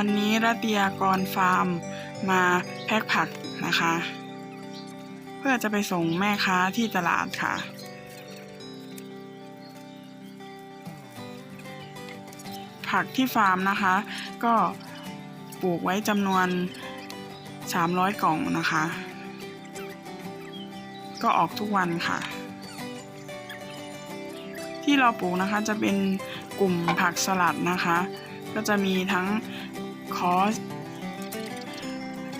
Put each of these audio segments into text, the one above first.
วันนี้รัตยากรฟาร์มมาแพ็คผักนะคะ เพื่อจะไปส่งแม่ค้าที่ตลาดค่ะ ผักที่ฟาร์มนะคะ ก็ปลูกไว้จำนวน 300 กล่องนะคะ ก็ออกทุกวันค่ะ ที่เราปลูกนะคะจะเป็นกลุ่มผักสลัดนะคะก็จะมีทั้ง คอส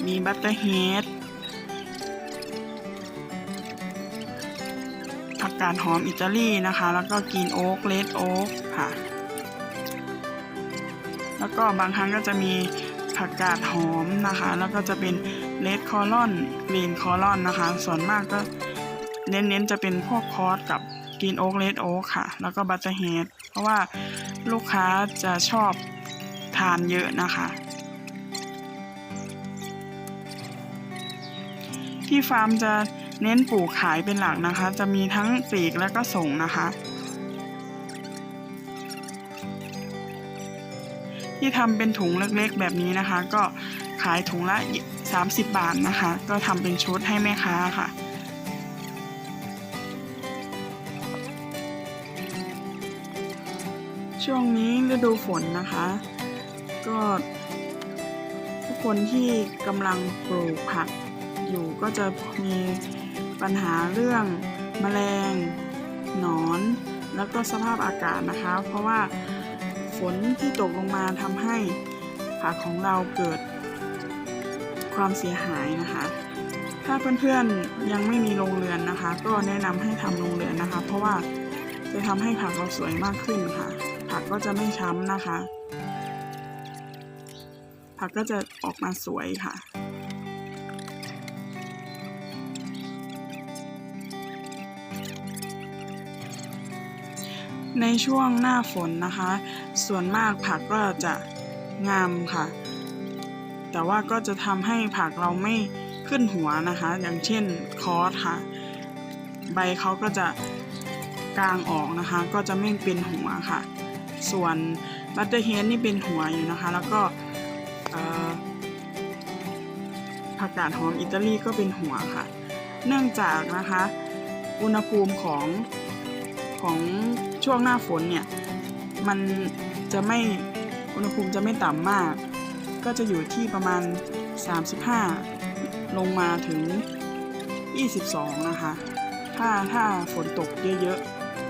มีบัตเตอร์เฮดผักกาดหอมอิตาลีนะคะ แล้วก็กรีนโอ๊กเลดโอ๊กค่ะ แล้วก็บางครั้งก็จะมีผักกาดหอมนะคะ แล้วก็จะเป็นเลดคอลอนกรีนคอลอนนะคะ ส่วนมากก็เน้นๆจะเป็นพวกคอสกับกรีนโอ๊กเลดโอ๊กค่ะ แล้วก็บัตเตอร์เฮดเพราะว่าลูกค้าจะชอบทานเยอะนะคะ ที่ฟาร์มจะเน้นปลูกขายเป็นหลักนะคะ จะมีทั้งปลีกและก็ส่งนะคะ ที่ทำเป็นถุงเล็กๆแบบนี้นะคะ ก็ขายถุงละ 30 บาทนะคะ ก็ทำเป็นชุดให้แม่ค้าค่ะช่วงนี้ฤดูฝนนะคะ ก็ทุกคนที่กำลังปลูกผัก อยู่ก็จะมีปัญหาเรื่องแมลง หนอน แล้วก็สภาพอากาศนะคะ เพราะว่าฝนที่ตกลงมาทำให้ผักของเราเกิดความเสียหายนะคะ ถ้าเพื่อนๆยังไม่มีโรงเรือนนะคะ ก็แนะนำให้ทำโรงเรือนนะคะ เพราะว่าจะทำให้ผักเราสวยมากขึ้นค่ะ ผักก็จะไม่ช้ำนะคะ ผักก็จะออกมาสวยค่ะ ในช่วงหน้าฝนนะคะ ส่วนมากผักก็จะงามค่ะ แต่ว่าก็จะทำให้ผักเราไม่ขึ้นหัวนะคะ อย่างเช่นคอสค่ะ ใบเขาก็จะกลางออกนะคะ ก็จะไม่เป็นหัวค่ะ ส่วนบัตเตอร์เฮดนี่เป็นหัวอยู่นะคะ แล้วก็ผักกาดหอมอิตาลีก็เป็นหัวค่ะ เนื่องจากนะคะ อุณหภูมิของ ของช่วงหน้าฝนเนี่ย มันจะไม่อุณหภูมิจะไม่ต่ำมาก ก็จะอยู่ที่ประมาณ 35 ลงมาถึง 22 นะคะ ถ้าถ้าฝนตกเยอะ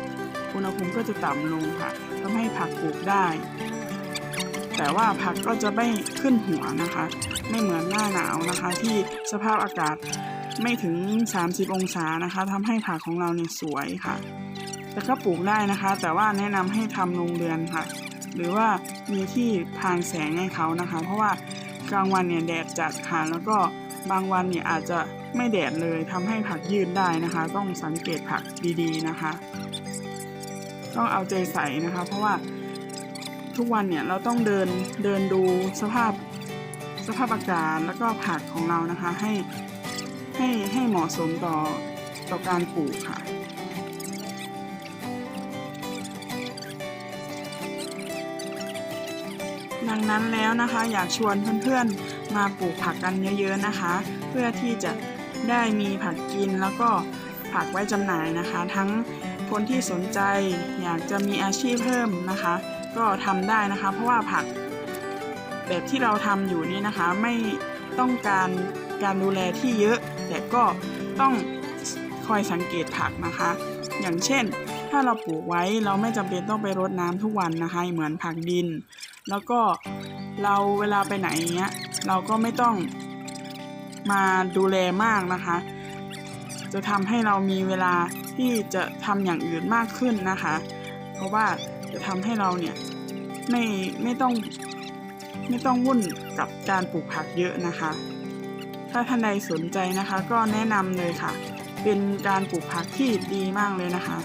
ๆ อุณหภูมิก็จะต่ำลงค่ะทำให้ผักปลูกได้ แต่ว่าผักก็จะไม่ขึ้นหัวนะคะ ไม่เหมือนหน้าหนาวนะคะ ที่สภาพอากาศไม่ถึง 30 องศานะคะทำให้ผักของเราเนี่ยสวยค่ะ แต่ก็ปลูกได้นะคะ แต่ว่าแนะนำให้ทำโรงเรือนค่ะ หรือว่ามีที่พรางแสงให้เขานะคะ เพราะว่ากลางวันเนี่ยแดดจัดค่ะแล้วก็บางวันเนี่ยอาจจะไม่แดดเลยทำให้ผักยืดได้นะคะ ต้องสังเกตผักดีๆนะคะ ต้องเอาใจใส่นะคะ เพราะว่าทุกวันเนี่ยเราต้องเดินเดินดูสภาพสภาพอากาศแล้วก็ผักของเรานะคะให้ให้ให้เหมาะสมต่อต่อการปลูกค่ะ ดังนั้นแล้วนะคะอยากชวนเพื่อนๆมาปลูกผักกันเยอะๆนะคะ เพื่อที่จะได้มีผักกินแล้วก็ผักไว้จำหน่ายนะคะ ทั้งคนที่สนใจอยากจะมีอาชีพเพิ่มนะคะ ก็ทำได้นะคะ เพราะว่าผักแบบที่เราทำอยู่นี่นะคะไม่ต้องการการดูแลที่เยอะ แต่ก็ต้องคอยสังเกตผักนะคะ อย่างเช่น ถ้าเราปลูกไว้เราไม่จำเป็นต้องไปรดน้ำทุกวันนะคะเหมือนผักดิน แล้วก็เราเวลาไปไหนอย่างเงี้ยเราก็ไม่ต้องมาดูแลมากนะคะ จะทำให้เรามีเวลาที่จะทำอย่างอื่นมากขึ้นนะคะ เพราะว่าจะทำให้เราเนี่ยไม่ไม่ต้องไม่ต้องวุ่นกับการปลูกผักเยอะนะคะ ถ้าท่านใดสนใจนะคะ ก็แนะนำเลยค่ะ เป็นการปลูกผักที่ดีมากเลยนะคะ